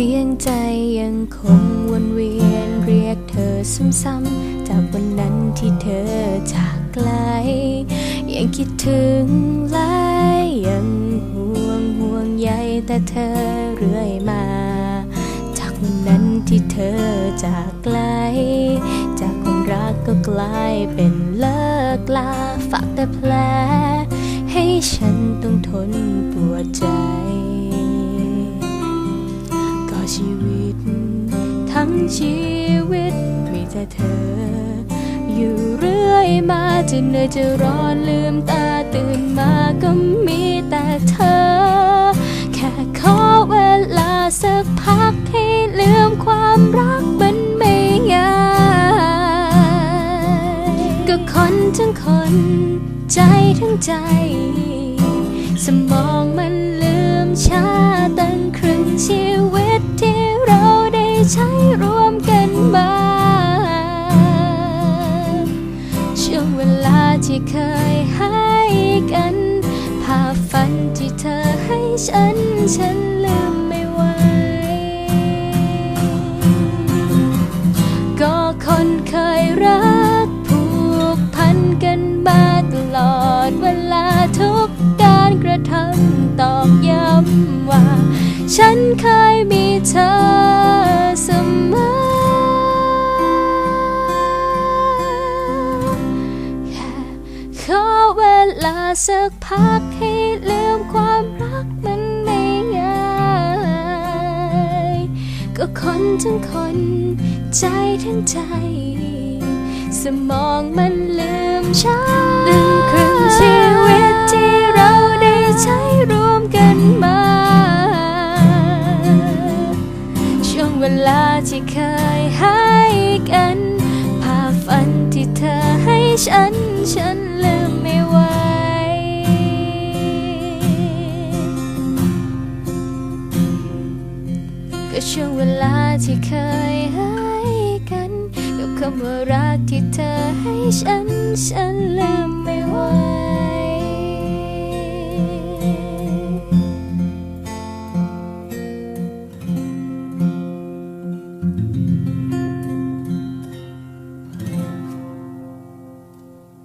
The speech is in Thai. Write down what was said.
สียงใจยังคงวนเวียนเรียกเธอซ้ำๆจากวันนั้นที่เธอจากไกล ยังคิดถึงและยังห่วงห่วงใยแต่เธอเรื่อยมา จากวันนั้นที่เธอจากไกล จากคนรักก็กลายเป็นเลิกลาฝากแต่แผลให้ฉันต้องทนปวดใจ ชีวิตมีแต่เธอ อยู่เรื่อยมาจะเหนื่อยจะร้อนลืมตาตื่นมาก็มีแต่เธอ แค่ขอเวลาสักพักให้ลืมความรักมันไม่ง่ายก็คนทั้งคน ใจทั้งใจ สมอง ที่เคยให้กัน ภาพฝันที่เธอให้ฉัน ฉันลืมไม่ไหว ก็คนเคยรัก ผูกพันกันมาตลอดเวลาทุกการกระทำตอกย้ำว่า ฉันเคยมีเธอ ลาสักพักให้ลืมความรักมันไม่ง่ายก็คนทั้งคน ใจทั้งใจ สมองมันลืมช้าลืมครึ่งชีวิตที่เราได้ใช้ร่วมกันมา ช่วงเวลาที่เคยห้กั ช่วงเวลาที่เคยให้กัน กับคำว่ารักที่เธอให้ฉัน ฉันลืมไม่ไหว